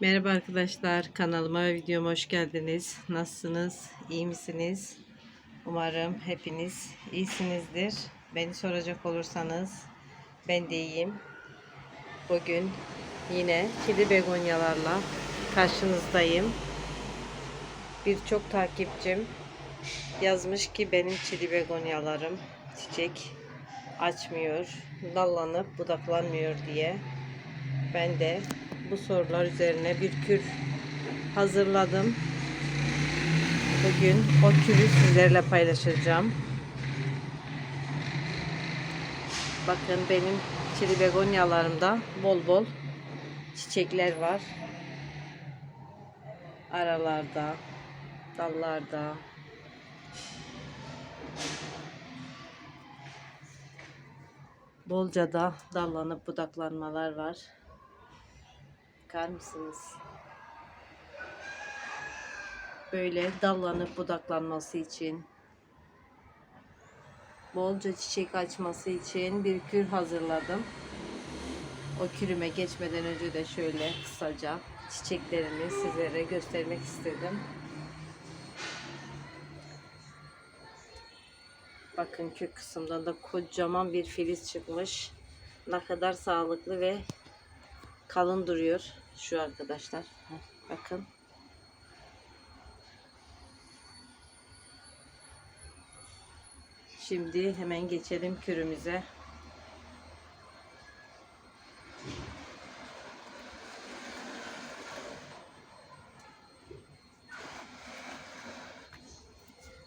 Merhaba arkadaşlar kanalıma ve videoma hoş geldiniz. Nasılsınız? İyi misiniz? Umarım hepiniz iyisinizdir. Beni soracak olursanız ben de iyiyim. Bugün yine kedi begonyalarla karşınızdayım. Birçok takipçim yazmış ki benim çili begonyalarım çiçek açmıyor, dallanıp budaklanmıyor diye. Ben de bu sorular üzerine bir kür hazırladım. Bugün o kürü sizlerle paylaşacağım. Bakın benim çili begonyalarımda bol bol çiçekler var. Aralarda, dallarda. Bolca da dallanıp budaklanmalar var. Bakar mısınız? Böyle dallanıp budaklanması için, bolca çiçek açması için bir kür hazırladım. O kürüme geçmeden önce de şöyle kısaca çiçeklerimi sizlere göstermek istedim. Bakın kök kısımdan da kocaman bir filiz çıkmış. Ne kadar sağlıklı ve kalın duruyor şu arkadaşlar. Bakın. Şimdi hemen geçelim kürümüze.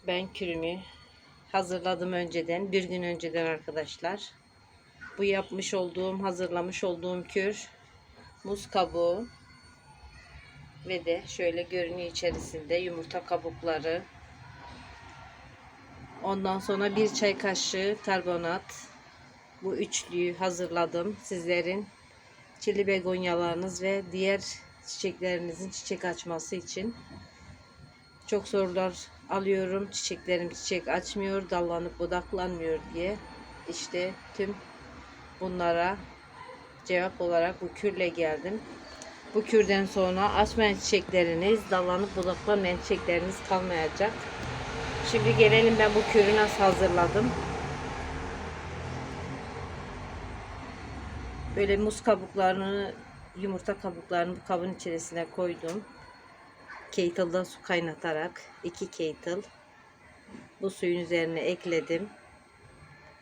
Ben kürümü hazırladım önceden. Bir gün önceden arkadaşlar. Bu yapmış olduğum, hazırlamış olduğum kür muz kabuğu ve de şöyle görünüyor içerisinde yumurta kabukları. Ondan sonra bir çay kaşığı karbonat. Bu üçlüyü hazırladım. Sizlerin çili begonyalarınız ve diğer çiçeklerinizin çiçek açması için. Çok sorular alıyorum. Çiçeklerim çiçek açmıyor, dallanıp budaklanmıyor diye. İşte tüm bunlara cevap olarak bu kürle geldim. Bu kürden sonra açmayan çiçekleriniz, dallanıp budaklanmayan çiçekleriniz kalmayacak. Şimdi gelelim ben bu kürü nasıl hazırladım. Böyle muz kabuklarını, yumurta kabuklarını bu kabın içerisine koydum. Kettle'da su kaynatarak 2 kettle bu suyun üzerine ekledim.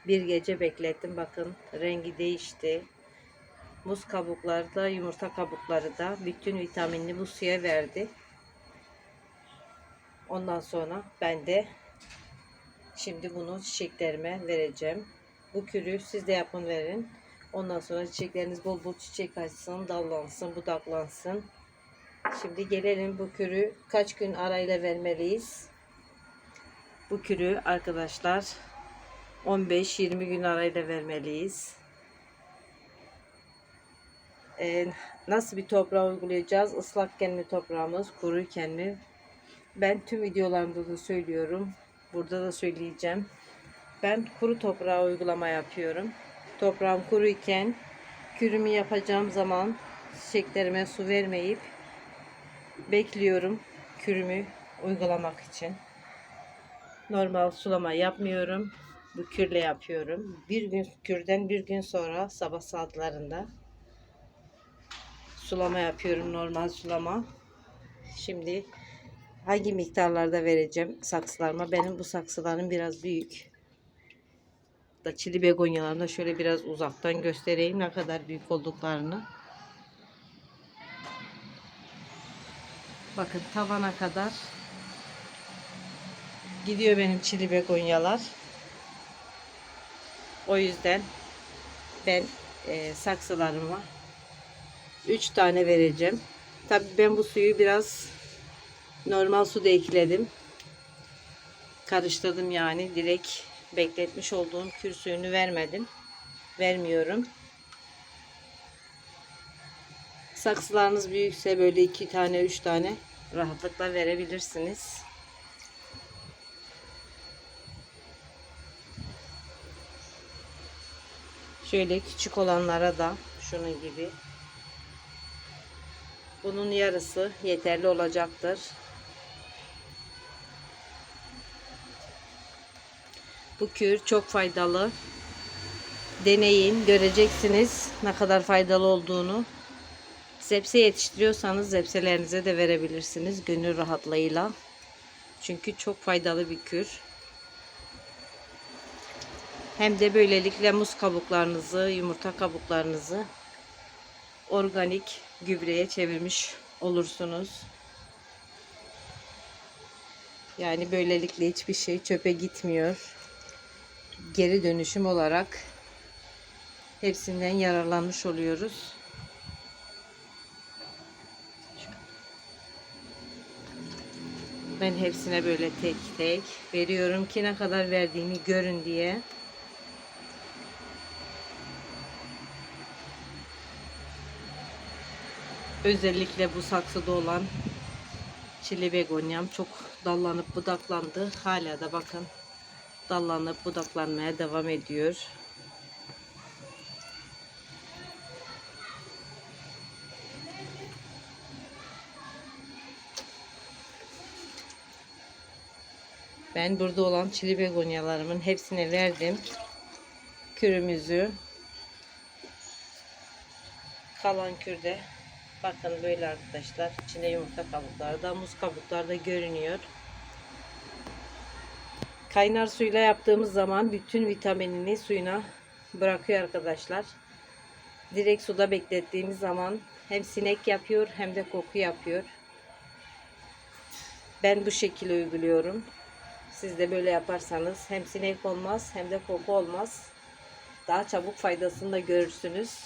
Bir gece beklettim. Bakın rengi değişti. Muz kabukları da yumurta kabukları da bütün vitaminini bu suya verdi. Ondan sonra ben de şimdi bunu çiçeklerime vereceğim. Bu kürü siz de yapın verin. Ondan sonra çiçekleriniz bol bol çiçek açsın, dallansın, budaklansın. Şimdi gelelim bu kürü kaç gün arayla vermeliyiz. Bu kürü arkadaşlar 15-20 gün arayla vermeliyiz. Ee, nasıl bir toprağa uygulayacağız? Islakken mi toprağımız, kuruyken mi? Ben tüm videolarımda da söylüyorum. Burada da söyleyeceğim. Ben kuru toprağa uygulama yapıyorum. Toprağım kuruyken kürümü yapacağım zaman çiçeklerime su vermeyip bekliyorum kürümü uygulamak için. Normal sulama yapmıyorum. Bu kürle yapıyorum. Bir gün kürden bir gün sonra sabah saatlerinde sulama yapıyorum. Normal sulama. Şimdi hangi miktarlarda vereceğim saksılarıma? Benim bu saksılarım biraz büyük. Da çili begonyalarını şöyle biraz uzaktan göstereyim ne kadar büyük olduklarını. Bakın tavana kadar gidiyor benim çili begonyalar. O yüzden ben e, saksılarıma 3 tane vereceğim. Tabi ben bu suyu biraz normal suda ekledim. Karıştırdım yani. Direkt bekletmiş olduğum kür suyunu vermedim. Vermiyorum. Saksılarınız büyükse böyle iki tane, üç tane rahatlıkla verebilirsiniz. Şöyle küçük olanlara da şunun gibi Bunun yarısı yeterli olacaktır. Bu kür çok faydalı. Deneyin, göreceksiniz ne kadar faydalı olduğunu. Zepse yetiştiriyorsanız zepselerinize de verebilirsiniz gönül rahatlığıyla. Çünkü çok faydalı bir kür. Hem de böylelikle muz kabuklarınızı, yumurta kabuklarınızı organik gübreye çevirmiş olursunuz. Yani böylelikle hiçbir şey çöpe gitmiyor. Geri dönüşüm olarak hepsinden yararlanmış oluyoruz. Ben hepsine böyle tek tek veriyorum ki ne kadar verdiğimi görün diye. Özellikle bu saksıda olan çili begonyam çok dallanıp budaklandı. Hala da bakın dallanıp budaklanmaya devam ediyor. Ben burada olan çili begonyalarımın hepsine verdim. Kürümüzü. Kalan kürde bakın böyle arkadaşlar. İçinde yumurta kabukları da muz kabukları da görünüyor. Kaynar suyla yaptığımız zaman bütün vitaminini suyuna bırakıyor arkadaşlar. Direkt suda beklettiğimiz zaman hem sinek yapıyor hem de koku yapıyor. Ben bu şekilde uyguluyorum. Siz de böyle yaparsanız hem sinek olmaz hem de koku olmaz. Daha çabuk faydasını da görürsünüz.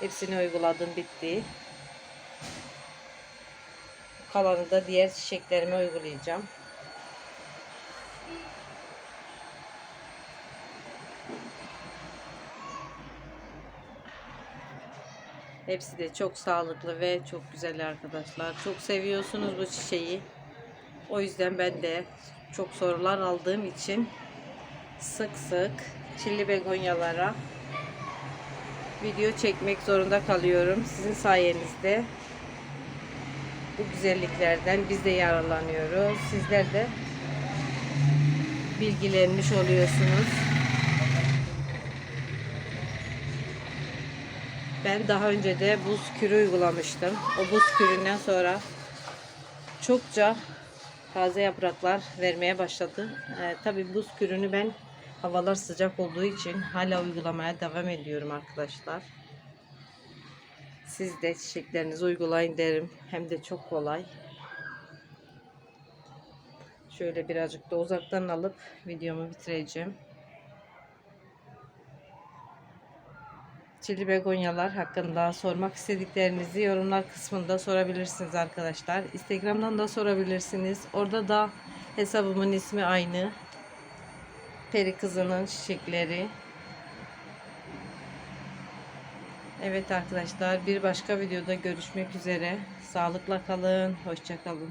Hepsini uyguladım bitti. Kalanı da diğer çiçeklerime uygulayacağım. Hepsi de çok sağlıklı ve çok güzel arkadaşlar. Çok seviyorsunuz bu çiçeği. O yüzden ben de çok sorular aldığım için sık sık çilli begonyalara video çekmek zorunda kalıyorum. Sizin sayenizde bu güzelliklerden biz de yararlanıyoruz. Sizler de bilgilenmiş oluyorsunuz. Ben daha önce de buz kürü uygulamıştım. O buz küründen sonra çokça taze yapraklar vermeye başladı. Ee, Tabi buz kürünü ben havalar sıcak olduğu için hala uygulamaya devam ediyorum arkadaşlar. Siz de çiçeklerinizi uygulayın derim. Hem de çok kolay. Şöyle birazcık da uzaktan alıp videomu bitireceğim. Çili begonyalar hakkında sormak istediklerinizi yorumlar kısmında sorabilirsiniz arkadaşlar. Instagram'dan da sorabilirsiniz. Orada da hesabımın ismi aynı. Peri kızının çiçekleri. Evet arkadaşlar bir başka videoda görüşmek üzere. Sağlıkla kalın. Hoşça kalın.